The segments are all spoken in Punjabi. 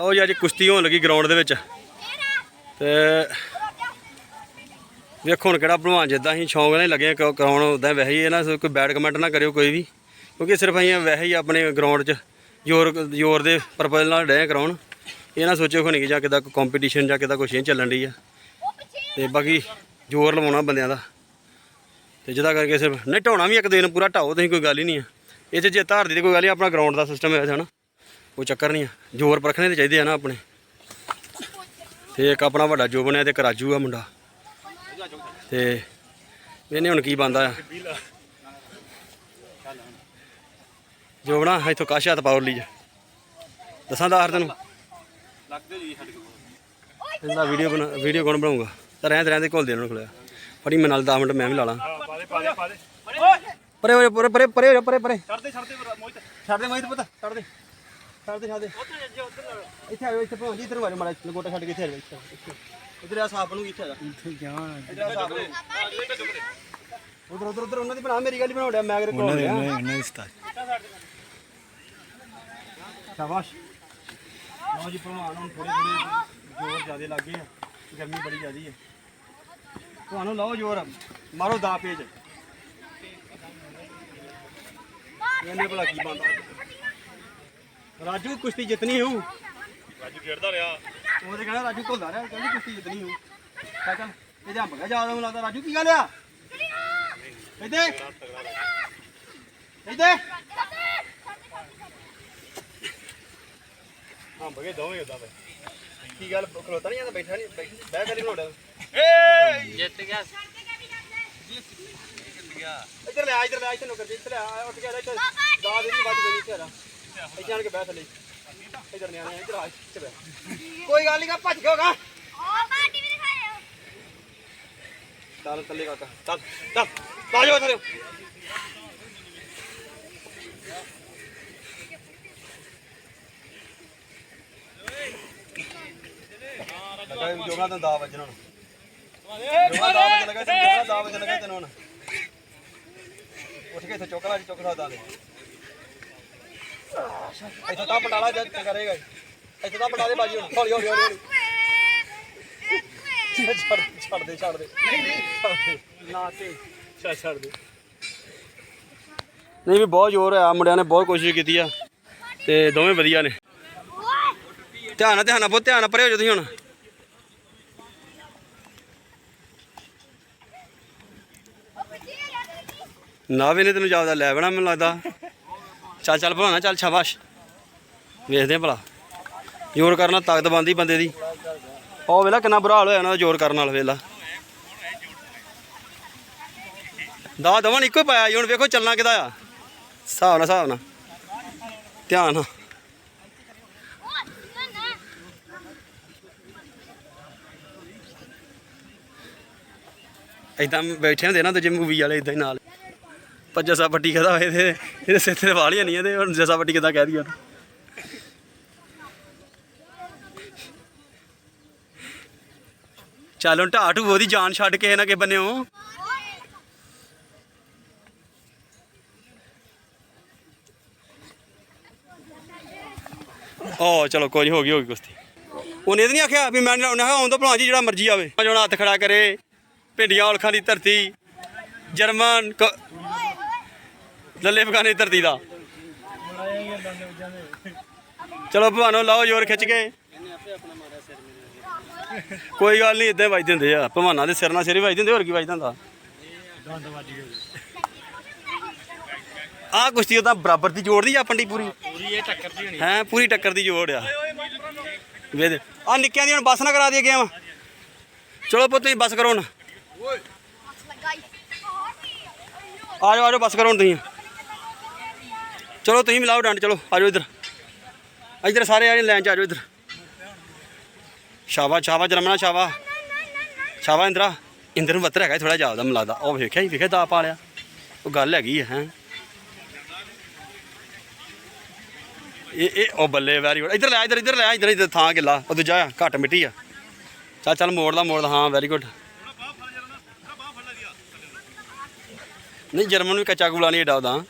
ਲਓ ਜੀ, ਅੱਜ ਕੁਸ਼ਤੀ ਹੋਣ ਲੱਗੀ ਗਰਾਊਂਡ ਦੇ ਵਿੱਚ। ਤੇ ਵੇਖੋ ਹੁਣ ਕਿਹੜਾ ਭਲਵਾਨ ਜਿੱਦਾਂ ਅਸੀਂ ਸ਼ੌਂਕ ਨਾਲ ਹੀ ਲੱਗੇ ਕ- ਕਰਾਉਣ ਉਦਾਂ ਵੈਸੇ ਹੀ ਇਹ ਨਾ ਕੋਈ ਬੈਡ ਕਮੈਂਟ ਨਾ ਕਰਿਓ ਕੋਈ ਵੀ, ਕਿਉਂਕਿ ਸਿਰਫ ਅਸੀਂ ਵੈਸੇ ਹੀ ਆਪਣੇ ਗਰਾਊਂਡ 'ਚ ਜ਼ੋਰ ਜ਼ੋਰ ਦੇ ਪਰਪਲ ਨਾਲ ਡਏ ਕਰਾਉਣ। ਇਹ ਨਾ ਸੋਚਿਓ ਖਣੀ ਕਿ ਜਾਂ ਕਿਦਾ ਕੋਈ ਕੰਪੀਟੀਸ਼ਨ ਜਾਂ ਕਿਦਾ ਕੁਛ ਨਹੀਂ ਚੱਲਣ ਡਈ ਆ। ਤੇ ਬਾਕੀ ਜ਼ੋਰ ਲਵਾਉਣਾ ਬੰਦਿਆਂ ਦਾ। ਤੇ ਜਿਹਦਾ ਕਰਕੇ ਸਿਰਫ ਨਹੀਂ ਢਾਉਣਾ ਵੀ ਇੱਕ ਦਿਨ ਪੂਰਾ ਢਾਓ, ਤੁਸੀਂ ਕੋਈ ਗੱਲ ਹੀ ਨਹੀਂ ਆ। ਇਹ 'ਚ ਜੇ ਧਾਰਦੀ ਤੇ ਕੋਈ ਗੱਲ ਨਹੀਂ ਆਪਣਾ ਗਰਾਊਂਡ ਦਾ ਸਿਸਟਮ ਹੈ ਨਾ ਕੋਈ ਚੱਕਰ ਨਹੀਂ ਆ। ਜ਼ੋਰ ਪਰਖਣੇ ਤੇ ਚਾਹੀਦੇ ਆ ਨਾ ਆਪਣੇ। ਤੇ ਇੱਕ ਆਪਣਾ ਵੱਡਾ ਜੋ ਬਣਿਆ ਤੇ ਇੱਕ ਰਾਜੂ ਆ ਮੁੰਡਾ। ਤੇ ਇਹਨੇ ਹੁਣ ਕੀ ਬੰਦਾ ਆ? ਜੋ ਇੱਥੋਂ ਕਾਸ਼ਾ ਤੇ ਪਾਉਰ ਲਈ ਜਾ ਦਸਾਂ ਦਾ ਹਰ ਤੈਨੂੰ? ਇਹਦਾ ਵੀਡੀਓ ਬਣਾ ਵੀਡੀਓ ਕੌਣ ਬਣਾਉਂਗਾ ਤਾਂ ਰਹਿਣ ਰਹਿਣ ਦੇ ਕੋਲ ਦੇ ਉਹਨਾਂ ਕੋਲ ਫੜੀ ਮੈਂ ਨਾਲ 10 ਮਿੰਟ ਮੈਂ ਵੀ ਲਾ ਲਾਂ। ਪਰੇ ਪਰੇ ਪਰੇ ਪਰੇ ਪਰੇ ਪਰੇ। ਛੱਡ ਦੇ ਛੱਡ ਦੇ ਮੋਹਿਤ। ਛੱਡ ਦੇ ਮਾਈ ਪੁੱਤ, ਛੱਡ ਦੇ। ਛੱਡ ਦੇ ਛੱਡ ਦੇ। ਇੱਥੇ ਆਇਓ ਇੱਥੇ ਭਾਂ ਜੀ ਇੱਧਰ ਮਾਰੇ ਮਾਰਾ ਲਗੋਟਾ ਛੱਡ ਕੇ ਇੱਥੇ ਆਇਓ ਇੱਥੇ ਇੱਥੇ। ਇੱਧਰ ਆ ਸਾਫ਼ ਨੂੰ ਇੱਥੇ ਆ ਜਾ। ਇੱਥੇ ਜਾਣ ਇੱਧਰ ਆ ਸਾਫ਼ ਨੂੰ। ਉਧਰ ਉਧਰ ਉਧਰ ਉਹਨਾਂ ਦੀ ਬਣਾ ਮੇਰੀ ਗੱਲ ਹੀ ਬਣਾਉੜਿਆ ਮੈਂ ਅਗਰ ਕੋਲ ਗਿਆ ਉਹਨਾਂ ਦੀ। ਸਤਾ ਸ਼ਾਬਾਸ਼। ਲਓ ਜੀ ਭਲਵਾਨ ਹੁਣ ਥੋੜੇ ਥੋੜੇ ਜ਼ੋਰ ਜ਼ਿਆਦੇ ਲੱਗੇ ਆ। ਗਰਮੀ ਬੜੀ ਜ਼ਿਆਦੀ ਹੈ ਤੁਹਾਨੂੰ ਲਾਓ ਜ਼ੋਰ ਮਾਰੋ ਦਾ ਪੇਜ। ਇਹਨੇ ਭਲਾ ਕੀ ਬੰਦਾ ਰਾਜੂ ਕੁਸ਼ਤੀ ਜਿੱਤਣੀ ਹੂੰ ਰਾਜੂ ਖੇਡਦਾ ਰਿਹਾ। ਉਹ ਤੇ ਕਹਿੰਦਾ ਰਾਜੂ ਭੁੱਲਦਾ ਰਿਹਾ ਕਹਿੰਦੀ ਕੁਸ਼ਤੀ ਜਿੱਤਣੀ ਹੂੰ ਚੱਲ ਚੱਲ ਇਹ ਜੰਮ ਗਿਆ ਜ਼ਿਆਦਾ ਮੈਨੂੰ ਲੱਗਦਾ ਰਾਜੂ ਕੀ ਗੱਲ ਆ? ਇੱਥੇ ਇੱਥੇ ਹਾਂ ਬਗੇ ਦੋਵੇਂ ਉਦਾਂ ਵੇ ਕੀ ਗੱਲ ਖਲੋਤਾ ਨਹੀਂ ਜਾਂਦਾ ਬੈਠਾ ਨਹੀਂ ਬਹਿ ਕੇ ਨਹੀਂ ਲੋੜ ਜਿੱਤ ਗਿਆ। ਇੱਧਰ ਲੈ ਆ ਇੱਧਰ ਲੈ ਆ ਇੱਥੇ ਨੌਕਰ ਜੀ ਇੱਧਰ ਲੈ ਆ ਉੱਠ ਗਿਆ ਇੱਥੇ। ਦਾ ਦੇ ਦੀ ਵੱਜ ਗਈ ਇੱਥੇ ਇੱਥੇ ਆਣ ਕੇ ਬਹਿ ਥੱਲੇ। ਇੱਧਰ ਨਿਆਣੇ ਇੱਧਰ ਆ ਇੱਥੇ ਬਹਿ। ਕੋਈ ਗੱਲ ਨਹੀਂ ਕਾ ਭੱਜ ਗਿਆ ਹੋਗਾ ਚੱਲ ਥੱਲੇ ਕਾਕਾ ਚੱਲ ਚੱਲ ਆ ਜਾਓ ਥੱਲੇ ਲੱਗਾ ਜੋਗਾ ਤਾਂ ਦਾ ਵੱਜਣਾ ਹੁਣ। ਜੋਗਾ ਦਾ ਵੱਜਣ ਲੱਗਾ ਤੈਨੂੰ ਜੋਗਾ ਦਾ ਵੱਜਣ ਲੱਗਾ ਤੈਨੂੰ ਹੁਣ। ਉੱਠ ਕੇ ਇੱਥੇ ਚੁੱਕ ਲਾ ਜੀ ਚੁੱਕ ਸਕਦਾ ਦੇ ਇੱਥੇ ਤਾਂ ਪਟਾਲਾ ਜੱਜ ਕਰੇਗਾ ਇੱਥੇ ਤਾਂ ਪਟਾ ਦੇ ਬਾਜੀ ਹੁਣ। ਹੌਲੀ ਹੌਲੀ ਹੌਲੀ ਹੌਲੀ। ਛੱਡ ਛੱਡ ਦੇ ਛੱਡ ਦੇ। ਛੱਡ ਦੇ। ਨਾ ਤੇ। ਛੱਡ ਛੱਡ ਦੇ। ਨਹੀਂ ਵੀ ਬਹੁਤ ਜ਼ੋਰ ਆ ਮੁੰਡਿਆਂ ਨੇ ਬਹੁਤ ਕੋਸ਼ਿਸ਼ ਕੀਤੀ ਆ। ਤੇ ਦੋਵੇਂ ਵਧੀਆ ਨੇ। ਧਿਆਨ ਨਾਲ ਧਿਆਨ ਨਾਲ ਬਹੁਤ ਧਿਆਨ ਨਾਲ ਪਰੇ ਹੋ ਜਾਓ ਤੁਸੀਂ ਹੁਣ। ਨਾ ਵੀ ਨੇ ਤੈਨੂੰ ਜਾਪਦਾ ਲੈ ਬਣਾ ਮੈਨੂੰ ਲੱਗਦਾ। ਚੱਲ ਚੱਲ ਭਲਾਣਾ ਚੱਲ ਸ਼ਾਬਾਸ਼। ਵੇਖਦੇ ਆ ਭਲਾ। ਜ਼ੋਰ ਕਰਨਾ ਤਾਕਤ ਬੰਦੀ ਬੰਦੇ ਦੀ। ਉਹ ਵੇਲਾ ਕਿੰਨਾ ਬੁਰਾ ਹਾਲ ਹੋਇਆ ਇਹਨਾਂ ਦਾ ਜ਼ੋਰ ਕਰਨ ਨਾਲ ਵੇਲਾ। ਦਾ ਦਵਨ ਇੱਕੋ ਪਾਇਆ ਜੀ, ਹੁਣ ਵੇਖੋ ਚੱਲਣਾ ਕਿਦਾ ਆ। ਹਿਸਾਬ ਨਾਲ ਹਿਸਾਬ ਨਾਲ। ਧਿਆਨ ਨਾਲ। ਇਦਾਂ ਬੈਠੇ ਹੁੰਦੇ ਨਾ ਦੂਜੇ ਮੂਵੀ ਵਾਲੇ ਇਦਾਂ ਹੀ ਨਾਲ। ਪਰ ਜਸਾ ਪੱਟੀ ਕਹਦਾ ਹੋਏ ਤੇ ਇਹਦੇ ਸਿਰ ਤੇ ਵਾਲੀਆਂ ਨਹੀਂ ਇਹਦੇ ਹੁਣ ਜਸਾ ਪੱਟੀ ਕਿਦਾਂ ਕਹਿ ਦਈਏ ਚੱਲ ਢਾਟੂ ਉਹਦੀ ਜਾਨ ਛੱਡ ਕੇ ਨਾ ਕਿ ਬੰਨਿਓ ਓ, ਚਲੋ ਕੋਈ ਹੋ ਗਈ ਹੋ ਗਈ ਕੁਸ਼ਤੀ। ਉਹਨੇ ਤਾਂ ਨਹੀਂ ਆਖਿਆ ਵੀ ਮੈਂ ਉਹਨੇ ਆਖਿਆ ਆਉਂਦਾ ਭਲਾ ਜੀ ਜਿਹੜਾ ਮਰਜ਼ੀ ਆਵੇ। ਜਿਹੜਾ ਹੱਥ ਖੜਾ ਕਰੇ, ਭਿੰਡੀਆਂ ਔਲਖਾਂ ਦੀ ਧਰਤੀ, ਜਰਮਨ ਲੱਲੇ ਫਗਾਨੇ ਦੀ ਧਰਤੀ ਦਾ। ਚਲੋ ਭਵਾਨੋ ਲਾਓ ਜ਼ੋਰ ਖਿੱਚ ਕੇ। ਕੋਈ ਗੱਲ ਨਹੀਂ ਇਦਾਂ ਵੱਜਦੇ ਹੁੰਦੇ ਆ। ਭਵਾਨਾਂ ਦੇ ਸਿਰ ਨਾਲ ਸਿਰ ਹੀ ਵੱਜਦੇ ਹੁੰਦੇ ਹੋਰ ਕੀ ਵੱਜਦਾ ਹੁੰਦਾ? ਆਹ ਕੁਸ਼ਤੀ ਉਹਦਾ ਬਰਾਬਰ ਦੀ ਜੋੜ ਦੀ ਆ ਪੰਡੀ ਪੂਰੀ। ਪੂਰੀ ਇਹ ਟੱਕਰ ਦੀ ਹੋਣੀ ਹੈ ਪੂਰੀ ਟੱਕਰ ਦੀ ਜੋੜ ਆ। ਵੇਦ ਆ ਨਿੱਕਿਆਂ ਦੀ ਹੁਣ ਬੱਸ ਨਾ ਕਰਾ ਦਈਏ ਗਿਆ ਵਾ ਚਲੋ ਪੁੱਤ ਤੁਸੀਂ ਬੱਸ ਕਰੋ ਹੁਣ। ਆ ਜਾਓ ਆ ਜਾਓ ਬੱਸ ਕਰੋ ਹੁਣ ਤੁਸੀਂ। ਚਲੋ ਤੁਸੀਂ ਮਿਲਾਓ ਡੰਡ, ਚਲੋ, ਆ ਜਾਓ ਇੱਧਰ। ਇੱਧਰ ਸਾਰੇ ਆ ਲਾਈਨ ਚ ਆ ਜਾਓ ਇੱਧਰ। ਸ਼ਾਬਾ ਸ਼ਾਵਾ ਜਰਮਨਾ ਸ਼ਾਬਾ ਸ਼ਾਬਾ ਇੰਦਰਾ। ਇੰਦਰ ਨੂੰ ਬੱਤਰ ਹੈਗਾ ਥੋੜਾ ਜਿਹਾ ਮੈਨੂੰ ਲੱਗਦਾ। ਉਹ ਵੇਖਿਆ ਹੀ ਵੇਖਿਆ ਦਾ ਪਾ ਲਿਆ। ਉਹ ਗੱਲ ਹੈਗੀ ਹੈ ਹੈ। ਇਹ ਇਹ, ਉਹ ਬੱਲੇ ਵੈਰੀ ਗੁੱਡ। ਇੱਧਰ ਲੈ, ਇੱਧਰ ਇੱਧਰ ਲੈ, ਇੱਧਰ ਇੱਧਰ ਥਾਂ ਕਿੱਲਾ ਉਹ ਦੂਜਾ ਘੱਟ ਮਿੱਟੀ ਆ। ਚੱਲ ਚੱਲ ਮੋੜ ਲਾ ਮੋੜ ਲਾ ਹਾਂ, ਵੈਰੀ ਗੁੱਡ। ਨਹੀਂ, ਜਰਮਨ ਵੀ ਕੱਚਾ ਕੂਲਾ ਨਹੀਂ ਏਡਾ ਉਹਦਾ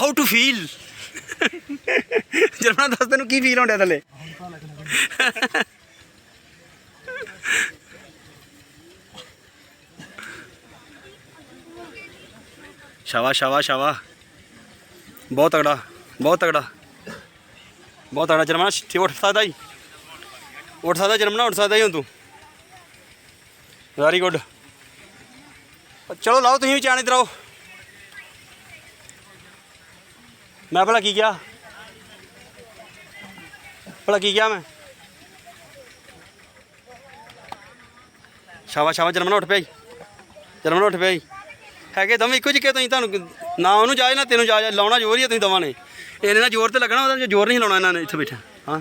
ਹਾਊ ਟੂ ਫੀਲ ਜਰਮਨਾ ਦੱਸ ਤੈਨੂੰ ਕੀ ਫੀਲ ਹੁੰਦਾ ਥੱਲੇ? ਸ਼ਾਵਾ ਸ਼ਾਵਾ ਸ਼ਾਵਾ ਬਹੁਤ ਤਗੜਾ ਬਹੁਤ ਤਗੜਾ ਬਹੁਤ ਤਗੜਾ ਜਰਮਨਾ ਉੱਠ ਸਕਦਾ ਹੀ ਉੱਠ ਸਕਦਾ ਜਰਮਨਾ, ਉੱਠ ਸਕਦਾ ਹੀ ਹੁਣ ਤੂੰ। ਵੈਰੀ ਗੁੱਡ ਚਲੋ ਲਾਓ, ਤੁਸੀਂ ਵੀ ਚਾਣ ਇਧਰ ਮੈਂ ਭਲਾ ਕੀ ਕਿਹਾ? ਭਲਾ ਕੀ ਕਿਹਾ ਮੈਂ? ਸ਼ਾਵਾ ਸ਼ਾਵਾ ਜਰਮਨ ਉੱਠ ਪਿਆ ਈ ਜਰਮਨ ਉੱਠ ਪਿਆ ਈ ਹੈਗੇ ਦਮ ਇੱਕੋ ਜਿਹੇ ਤੁਸੀਂ ਤੁਹਾਨੂੰ ਨਾ ਉਹਨੂੰ ਜਾਏ ਨਾ ਤੈਨੂੰ ਜਾ ਜਾ ਲਾਉਣਾ ਜ਼ੋਰ ਹੀ ਆ ਤੁਸੀਂ ਦਵਾਂ ਨੇ। ਇਹਨੇ ਨਾਲ ਜ਼ੋਰ ਤੇ ਲੱਗਣਾ ਉਹਦਾ ਜ਼ੋਰ ਨਹੀਂ ਲਾਉਣਾ ਇਹਨਾਂ ਨੇ ਇੱਥੇ ਬੈਠਾ ਹਾਂ।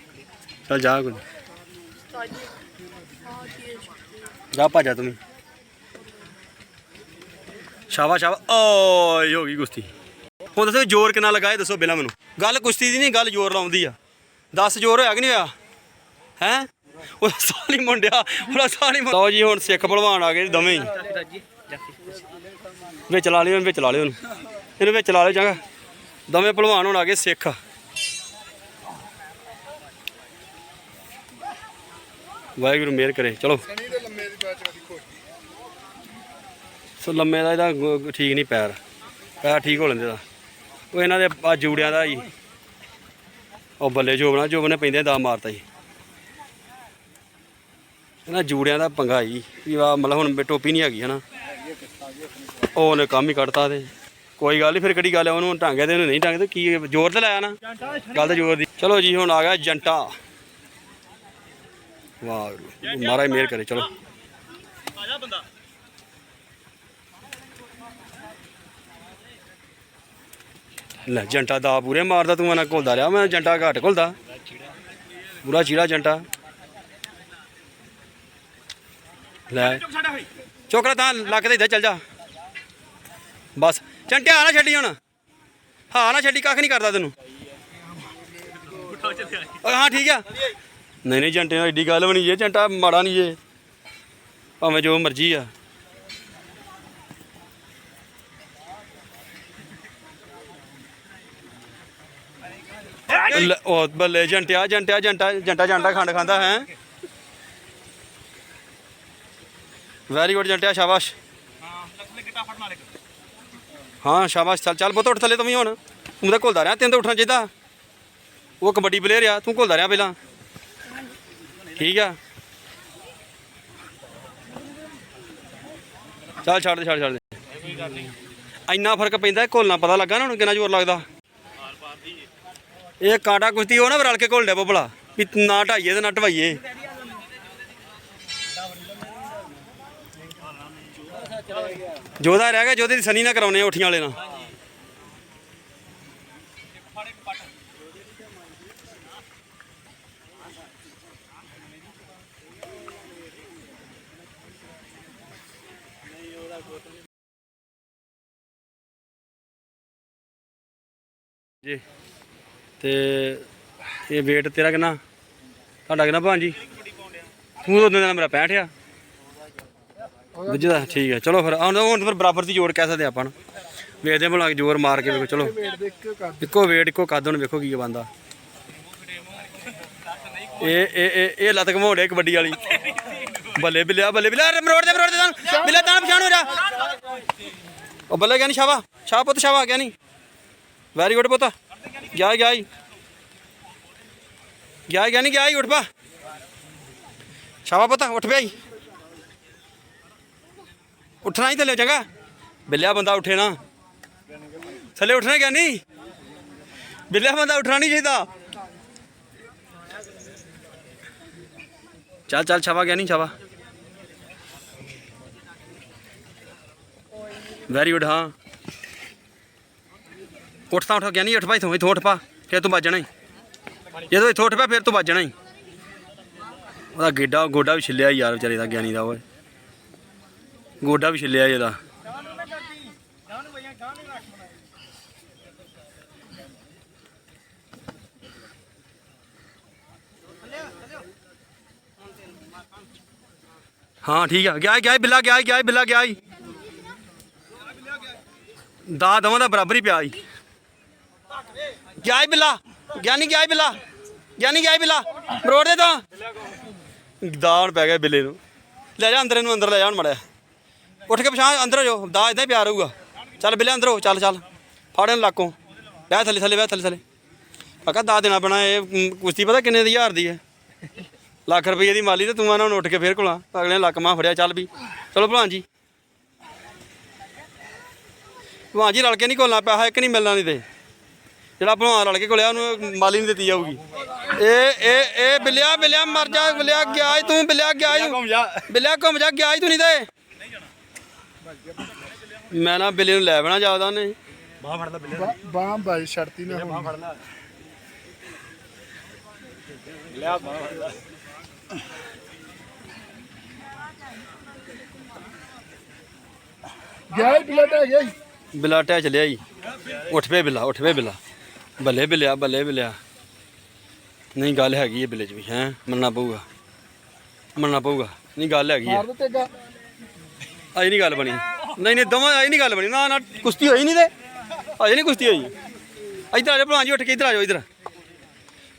ਨੇ ਚੱਲ ਜਾ ਕੋਈ ਜਾ ਭਾਜਾ ਤੂੰ। ਸ਼ਾਬਾਸ਼ ਸ਼ਾਬਾਸ਼। ਓਏ, ਹੋ ਗਈ ਕੁਸ਼ਤੀ। ਹੁਣ ਦੱਸੋ ਜ਼ੋਰ ਕਿੰਨਾ ਲਗਾਏ ਦੱਸੋ ਪਹਿਲਾਂ ਮੈਨੂੰ। ਗੱਲ ਕੁਸ਼ਤੀ ਦੀ ਨਹੀਂ, ਗੱਲ ਜ਼ੋਰ ਲਾਉਂਦੀ ਆ। 10 ਜ਼ੋਰ ਹੋਇਆ ਕਿ ਨਹੀਂ ਹੋਇਆ? ਹੈ? ਉਹ ਸਾਲੀ ਮੁੰਡਿਆ, ਉਹਦਾ ਸਾਲੀ ਲਓ ਜੀ, ਹੁਣ ਸਿੱਖ ਭਲਵਾਨ ਆ ਗਏ ਦਵੇਂ ਹੀ। ਵਿੱਚ ਲਾ ਲਿਓ, ਵਿੱਚ ਲਾ ਲਿਓ ਇਹਨੂੰ ਇਹਨੂੰ ਵਿੱਚ ਲਾ ਲਿਓ ਚੰਗਾ। ਦਵੇਂ ਭਲਵਾਨ ਹੁਣ ਆ ਗਏ ਸਿੱਖ। ਵਾਹਿਗੁਰੂ, ਮਿਹਰ ਕਰੇ। ਚਲੋ। ਸੋ ਲੰਮੇ ਦਾ ਇਹਦਾ ਠੀਕ ਨਹੀਂ ਪੈਰ। ਪੈਰ ਠੀਕ ਹੋ ਲੈਂਦੇ ਦਾ। ਉਹ ਇਹਨਾਂ ਦੇ ਆ ਜੂੜਿਆਂ ਦਾ ਜੀ। ਉਹ ਬੱਲੇ ਜੋਬਣਾ, ਜੋਬਨੇ ਪੈਂਦੇ ਦਾ ਮਾਰਤਾ ਜੀ। ਇਹਨਾਂ ਜੂੜਿਆਂ ਦਾ ਪੰਗਾ ਜੀ। ਵੀ ਆ ਮਤਲਬ ਹੁਣ ਟੋਪੀ ਨਹੀਂ ਹੈਗੀ, ਹਨਾ। ਉਹ ਉਹਨੇ ਕੰਮ ਹੀ ਕੱਢਤਾ ਤੇ। ਕੋਈ ਗੱਲ ਨਹੀਂ, ਫਿਰ ਕਿਹੜੀ ਗੱਲ ਹੈ ਉਹਨੂੰ ਢੰਗੇ ਤੇ ਉਹਨੂੰ ਨਹੀਂ ਢੰਗੇ ਤੇ ਕੀ ਜ਼ੋਰ ਤੇ ਲਾਇਆ ਨਾ? ਗੱਲ ਤਾਂ ਜ਼ੋਰ ਦੀ। ਚਲੋ ਜੀ, ਹੁਣ ਆ ਗਿਆ ਜੰਟਾ। ਵਾਹ ਮਹਾਰਾਜ ਮਿਹਰ ਕਰੇ, ਚਲੋ ਆ ਜਾ ਬੰਦਾ ਲੈ, ਜੰਟਾ ਦਾ ਪੂਰੇ ਮਾਰਦਾ, ਤੂੰ ਮਨਾ ਘੁਲਦਾ ਰਿਹਾ, ਮੈਂ ਜੰਟਾ ਘੱਟ ਘੁਲਦਾ। ਪੂਰਾ ਚੀੜਾ ਜੰਟਾ। ਲੈ। ਚੋਕਰਾ ਤਾਂ, ਲੱਕ ਤੇ ਇੱਧਰ ਚੱਲ ਜਾ। ਬਸ ਚੰਟਿਆ ਨਾ ਛੱਡੀ ਹੁਣ। ਹਾਂ ਨਾ ਛੱਡੀ, ਕੱਖ ਨਹੀਂ ਕਰਦਾ ਤੈਨੂੰ। ਹਾਂ, ਠੀਕ ਆ। ਨਹੀਂ ਨਹੀਂ ਜੰਟੇ ਨਾਲ ਏਡੀ ਗੱਲ ਬਣੀ ਜੇ, ਜੰਟਾ ਮਾੜਾ ਨਹੀਂ ਜੇ। ਭਾਵੇਂ ਜੋ ਮਰਜ਼ੀ ਆ। ਲੈ, ਉਹ ਬੱਲੇ ਜੰਟਿਆ ਜੰਟਿਆ ਜੰਟਾ ਜੰਟਾ ਜੰਟਾ ਖੰਡ ਖਾਂਦਾ ਹੈ। ਵੈਰੀ ਗੁੱਡ ਜੰਟਿਆ ਸ਼ਾਬਾਸ਼। ਹਾਂ ਲੱਗ ਲੱਗ ਗਿੱਟਾ ਫੜਨਾ ਹਾਂ ਸ਼ਾਬਾਸ਼ ਚੱਲ ਚੱਲ ਪੁੱਤ ਉੱਠ ਥੱਲੇ ਤੂੰ ਵੀ ਹੁਣ। ਤੂੰ ਤਾਂ ਘੁਲਦਾ ਰਿਹਾ ਤੈਨੂੰ ਤਾਂ ਉੱਠਣਾ ਚਾਹੀਦਾ। ਉਹ ਕਬੱਡੀ ਪਲੇਅਰ ਆ ਤੂੰ ਘੁਲਦਾ ਰਿਹਾ ਪਹਿਲਾਂ। ਠੀਕ ਆ। ਚੱਲ ਛੱਡ ਦੇ ਛੱਡ ਛੱਡ ਦੇ। ਇੰਨਾ ਫ਼ਰਕ ਪੈਂਦਾ ਘੁਲਣਾ ਪਤਾ ਲੱਗਾ ਨਾ ਹੁਣ ਕਿੰਨਾ ਜ਼ੋਰ ਲੱਗਦਾ। ਇਹ ਕਾਂਟਾ ਕੁਸ਼ਤੀ, ਉਹ ਨਾ ਰਲ ਕੇ ਘੁਲਦੇ ਬੱਬਲਾ, ਵੀ ਨਾ ਢਾਈਏ ਤੇ ਨਾ ਢਵਾਈਏ। ਜੋਦਾ ਰਹਿ ਗਿਆ ਜੋਦੇ ਦੀ ਸਨੀ ਨਾ ਕਰਾਉਨੇ ਉਠੀਆਂ ਵਾਲੇ ਨਾਲ। ਜੀ। ਤੇ ਇਹ weight ਤੇਰਾ ਕਿੰਨਾ? ਤੁਹਾਡਾ ਕਿੰਨਾ ਭਾਂਜੀ ਤੂੰ ਤਾਂ ਉਹਦੇ ਮੇਰਾ 65 ਆ। ਦੂਜੇ ਠੀਕ ਹੈ ਚਲੋ ਫਿਰ ਹੁਣ ਹੁਣ ਫਿਰ ਬਰਾਬਰ ਦੀ ਜੋੜ ਕਹਿ ਸਕਦੇ ਆਪਾਂ ਨੂੰ। ਵੇਖਦੇ ਭਲਾ ਜੋਰ ਮਾਰ ਕੇ ਵੇਖੋ, ਚਲੋ। ਇੱਕੋ ਵੇਟ ਇੱਕੋ ਕੱਦ, ਹੁਣ ਵੇਖੋ ਕੀ ਬੰਦਾ। ਇਹ ਇਹ ਇਹ ਲੱਤ ਘਮਾਉਂਦੇ ਕਬੱਡੀ ਵਾਲੀ। ਬੱਲੇ ਬਿੱਲਿਆ ਬੱਲੇ ਬਿੱਲਿਆ ਅਰੇ ਮਰੋੜ ਦੇ ਮਰੋੜ ਦੇ ਤਾਂ ਬਿੱਲੇ ਤਾਂ ਪਛਾਣ ਹੋ ਜਾ। ਉਹ ਬੱਲੇ ਗਿਆ ਨਹੀਂ ਸ਼ਾਬਾ ਸ਼ਾਹ ਪੁੱਤ ਸ਼ਾਬਾ ਗਿਆ ਨਹੀਂ ਵੈਰੀ ਗੁੱਡ ਪੁੱਤ। ਗਿਆ ਗਿਆ ਹੀ ਗਿਆ ਗਿਆ ਨਹੀਂ ਗਿਆ ਹੀ ਉੱਠ ਪਾ। ਸ਼ਾਬਾ ਪੁੱਤ, ਉੱਠ ਪਿਆ ਹੀ ਉੱਠਣਾ ਹੀ ਥੱਲੇ ਚੰਗਾ ਬਿੱਲਿਆ ਬੰਦਾ ਉੱਠੇ ਨਾ। ਥੱਲੇ ਉੱਠਣਾ ਗਿਆ ਨਹੀਂ ਬਿੱਲਿਆ ਬੰਦਾ ਉੱਠਣਾ ਨਹੀਂ ਚਾਹੀਦਾ। ਚੱਲ ਚੱਲ ਛਾਵਾ ਗਿਆ ਨਹੀਂ ਛਾਵਾ ਵੈਰੀ ਗੁੱਡ ਹਾਂ। ਉੱਠ ਤਾਂ ਉੱਠ ਗਿਆ ਨਹੀਂ ਉੱਠ ਪਾ ਇਥੋਂ ਇਥੋਂ ਉੱਠ ਪਾ, ਫਿਰ ਤੂੰ ਵੱਜਣਾ ਹੀ ਜਦੋਂ ਇਥੋਂ ਉੱਠ ਪਿਆ, ਫਿਰ ਤੂੰ ਵੱਜਣਾ ਹੀ ਉਹਦਾ ਗੇਡਾ, ਗੋਡਾ ਵੀ ਛਿੱਲਿਆ ਯਾਰ ਵਿਚਾਰੇ ਦਾ, ਗਿਆਨੀ ਦਾ, ਓਏ। ਗੋਡਾ ਵੀ ਛਿੱਲਿਆ ਇਹਦਾ ਹਾਂ, ਠੀਕ ਆ। ਗਿਆ ਗਿਆ ਬਿੱਲਾ ਗਿਆ ਗਿਆ ਬਿੱਲਾ ਗਿਆ ਦਾ ਦਵਾਂ ਦਾ ਬਰਾਬਰ ਹੀ ਪਿਆ ਜੀ ਗਿਆ ਈ ਬਿੱਲਾ ਗਿਆ ਨਹੀਂ ਗਿਆ ਈ ਬਿੱਲਾ ਗਿਆ ਨਹੀਂ ਗਿਆ ਈ ਬਿੱਲਾ ਮਰੋੜ ਦੇ ਤਾਂ। ਦਾਣ ਪੈ ਗਿਆ ਬਿੱਲੇ ਨੂੰ। ਲੈ ਜਾ ਅੰਦਰ ਇਹਨੂੰ ਅੰਦਰ ਲੈ ਜਾ ਹੁਣ ਮੜਿਆ ਉੱਠ ਕੇ ਪਛਾਣ ਅੰਦਰ ਹੋ ਜਾਓ ਦਾ ਇਦਾਂ ਹੀ ਪਿਆ ਰਹੂਗਾ ਚੱਲ ਬਿੱਲੇ ਅੰਦਰ ਹੋ ਚੱਲ ਚੱਲ। ਫੜ ਇਹਨੂੰ ਲਾਕੋਂ। ਬਹਿ ਥੱਲੇ ਥੱਲੇ ਬਹਿ ਥੱਲੇ ਥੱਲੇ। ਪੱਕਾ ਦਾ ਦੇਣਾ ਪੈਣਾ ਇਹ ਕੁਸ਼ਤੀ ਪਤਾ ਕਿੰਨੇ ਦੀ ਹਜ਼ਾਰ ਦੀ ਹੈ। ਲੱਖ ਰੁਪਏ ਦੀ ਮਾਲੀ ਤੇ ਤੂੰ ਆਣਾ ਹੁਣ ਉੱਠ ਕੇ ਫੇਰ ਕੋਲਾ ਅਗਲੇ ਨੇ ਲੱਕ ਮਾਂ ਫੜਿਆ ਚੱਲ ਵੀ। ਚਲੋ ਭਲਵਾਨ ਜੀ। ਭਲਵਾਨ ਜੀ ਰਲ ਕੇ ਨਹੀਂ ਕੋਲਣਾ ਪੈਸਾ ਇੱਕ ਨਹੀਂ ਮਿਲਣਾ ਨਹੀਂ ਤੇ। ਜਿਹੜਾ ਭਲਵਾਨ ਰਲ ਕੇ ਕੋਲਿਆ ਉਹਨੂੰ ਮਾਲੀ ਨਹੀਂ ਦਿੱਤੀ ਜਾਊਗੀ। ਇਹ ਇਹ ਇਹ ਬਿੱਲਿਆ ਬਿੱਲਿਆ ਮਰ ਜਾ ਬਿੱਲਿਆ ਗਿਆ ਈ ਤੂੰ ਬਿੱਲਿਆ ਗਿਆ ਈ ਘੁੰਮ ਜਾ। ਬਿੱਲਿਆ ਘੁੰਮ ਜਾ ਗਿਆ ਈ ਤੂੰ ਨਹੀਂ ਤੇ। ਮੈਂ ਨਾ ਬਿੱਲੇ ਨੂੰ ਲੈ ਬਣਾ ਜਾਦਾ ਉਹਨੇ। ਬਾਹ ਫੜਦਾ ਬਿੱਲੇ ਬਾਹ ਬਾਈ ਛੜਤੀ ਨਾ ਹੁਣ ਫੜਦਾ ਲਿਆ ਬਾਹ ਫੜਦਾ ਗਿਆ ਹੀ ਪਲੇਟ ਹੈ ਗਿਆ ਬਿੱਲਾ ਟਹਿ ਚਲਿਆ ਈ। ਉੱਠ ਪਏ ਬਿੱਲਾ ਉੱਠ ਪਏ ਬਿੱਲਾ। ਬੱਲੇ ਬਿੱਲਿਆ ਬੱਲੇ ਬਿੱਲਿਆ। ਨਹੀਂ ਗੱਲ ਹੈਗੀ ਹੈ ਬਿੱਲੇ 'ਚ ਵੀ ਹੈ? ਮੰਨਣਾ ਪਊਗਾ। ਮੰਨਣਾ ਪਊਗਾ। ਨਹੀਂ ਗੱਲ ਹੈਗੀ ਹੈ ਅਜੇ ਨਹੀਂ ਗੱਲ ਬਣੀ। ਨਹੀਂ ਨਹੀਂ ਦੋਵਾਂ ਅਜੇ ਨਹੀਂ ਗੱਲ ਬਣੀ। ਨਾ ਨਾ ਕੁਸ਼ਤੀ ਹੋਈ ਨਹੀਂ ਤੇ? ਅਜੇ ਨਹੀਂ ਕੁਸ਼ਤੀ ਹੋਈ। ਇੱਧਰ ਆ ਜਾ ਭਲਵਾਨ ਜੀ ਉੱਠ ਕੇ ਇੱਧਰ ਆ ਜਾਓ ਇੱਧਰ।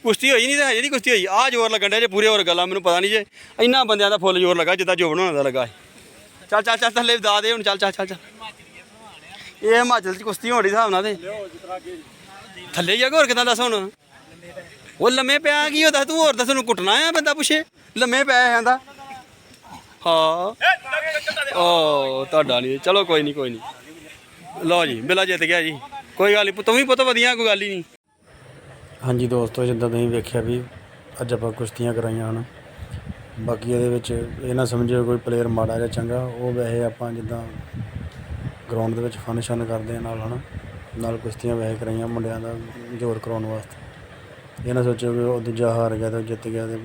ਕੁਸ਼ਤੀ ਹੋਈ ਨਹੀਂ ਤੇ ਹਜੇ ਨਹੀਂ ਕੁਸ਼ਤੀ ਹੋਈ। ਆ ਜ਼ੋਰ ਲੱਗਣ ਡਿਆ ਜੇ ਪੂਰੇ ਹੋਰ ਗੱਲਾਂ ਮੈਨੂੰ ਪਤਾ ਨਹੀਂ ਜੇ। ਇੰਨਾ ਬੰਦਿਆਂ ਦਾ ਫੁੱਲ ਜ਼ੋਰ ਲੱਗਾ ਜਿੱਦਾਂ ਜੋਬਨ ਹੋਣਾ ਦਾ ਲੱਗਾ। ਚੱਲ ਚੱਲ ਚੱਲ ਥੱਲੇ ਦਾ ਦੇ ਹੁਣ ਚੱਲ ਚੱਲ ਚੱਲ ਚੱਲ। ਇਹ ਹਿਮਾਚਲ ਚ ਕੁਸ਼ਤੀ ਹੋਣੀ ਹਿਸਾਬ ਨਾਲ ਤੇ। ਥੱਲੇ ਜਾ ਕੇ ਹੋਰ ਕਿਦਾਂ ਦੱਸ ਹੁਣ? ਉਹ ਲੰਮੇ ਪਿਆ ਕੀ ਹੁੰਦਾ ਤੂੰ ਹੋਰ ਦੱਸ ਨੂੰ ਕੁੱਟਣਾ ਆ ਬੰਦਾ ਪੁੱਛੇ। ਲੰਮੇ ਪਿਆ ਜਾਂਦਾ ਹਾਂ। ਓ, ਤੁਹਾਡਾ ਨਹੀਂ ਚਲੋ ਕੋਈ ਨਹੀਂ ਕੋਈ ਨਹੀਂ ਲਓ ਜੀ, ਬਿਲਾ ਜਿੱਤ ਗਿਆ ਜੀ। ਕੋਈ ਗੱਲ ਨਹੀਂ ਤੂੰ ਵੀ ਪੁੱਤ ਵਧੀਆ, ਕੋਈ ਗੱਲ ਹੀ ਨਹੀਂ ਹਾਂਜੀ ਦੋਸਤੋ, ਜਿੱਦਾਂ ਤੁਸੀਂ ਵੇਖਿਆ ਵੀ ਅੱਜ ਆਪਾਂ ਕੁਸ਼ਤੀਆਂ ਕਰਾਈਆਂ ਹਨ। ਬਾਕੀ ਇਹਦੇ ਵਿੱਚ ਇਹ ਨਾ ਸਮਝਿਓ ਕੋਈ ਪਲੇਅਰ ਮਾੜਾ ਜਾਂ ਚੰਗਾ, ਉਹ ਵੈਸੇ ਆਪਾਂ ਜਿੱਦਾਂ ਗਰਾਊਂਡ ਦੇ ਵਿੱਚ ਫਨ ਸ਼ਨ ਕਰਦੇ ਆ ਨਾਲ, ਹਨਾ। ਨਾਲ ਕੁਸ਼ਤੀਆਂ ਵੈਸੇ ਕਰਾਈਆਂ ਮੁੰਡਿਆਂ ਦਾ ਜ਼ੋਰ ਕਰਾਉਣ ਵਾਸਤੇ। ਇਹ ਨਾ ਸੋਚਿਓ ਕਿ ਉਹ ਦੂਜਾ ਹਾਰ ਗਿਆ ਤੇ ਉਹ ਜਿੱਤ ਗਿਆ ਤੇ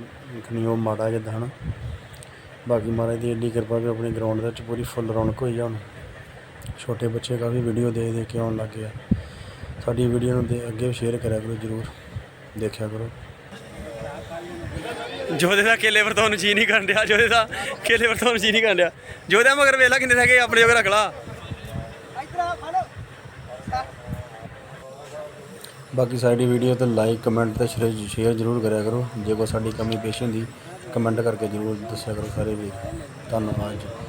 ਨਹੀਂ, ਉਹ ਮਾੜਾ ਜਿੱਦਾਂ ਹਨਾ। ਬਾਕੀ ਮਹਾਰਾਜ ਦੀ ਏਡੀ ਕਿਰਪਾ ਵੀ ਆਪਣੀ ਗਰਾਊਂਡ ਦੇ ਵਿੱਚ ਪੂਰੀ ਫੁੱਲ ਰੌਣਕ ਹੋਈ ਆ ਹੁਣ। ਛੋਟੇ ਬੱਚੇ ਕਾਫੀ ਵੀਡੀਓ ਦੇ ਦੇ ਕੇ ਆਉਣ ਲੱਗ ਗਏ ਆ। ਸਾਡੀ ਵੀਡੀਓ ਨੂੰ ਦੇ ਅੱਗੇ ਸ਼ੇਅਰ ਕਰਿਆ ਕਰੋ ਜਰੂਰ। ਦੇਖਿਆ ਕਰੋ। ਜੋਦੇ ਦਾ ਕੇਲੇ ਵਰਤੋਂ ਨੂੰ ਜੀ ਨਹੀਂ ਕਰਨ ਡਿਆ ਜੋਦੇ ਦਾ ਕੇਲੇ ਵਰਤੋਂ ਨੂੰ ਜੀ ਨਹੀਂ ਕਰਨ ਡਿਆ। ਜੋਦੇ ਮਗਰ ਵੇਲਾ ਕਿੰਨੇ ਰਹਿ ਹੈਗੇ ਆਪਣੇ ਜੋਗੇ ਰੱਖ ਲਾ। ਬਾਕੀ ਸਾਡੀ ਵੀਡੀਓ ਤੇ ਲਾਈਕ ਕਮੈਂਟ ਤੇ ਸ਼ੇਅਰ ਜ਼ਰੂਰ ਕਰਿਆ ਕਰੋ। ਜੇ ਕੋਈ ਸਾਡੀ ਕਮੀ ਪੇਸ਼ ਹੁੰਦੀ ਕਮੈਂਟ ਕਰਕੇ ਜ਼ਰੂਰ ਦੱਸਿਆ ਕਰੋ ਸਾਰੇ ਵੀਰ। ਧੰਨਵਾਦ ਜੀ।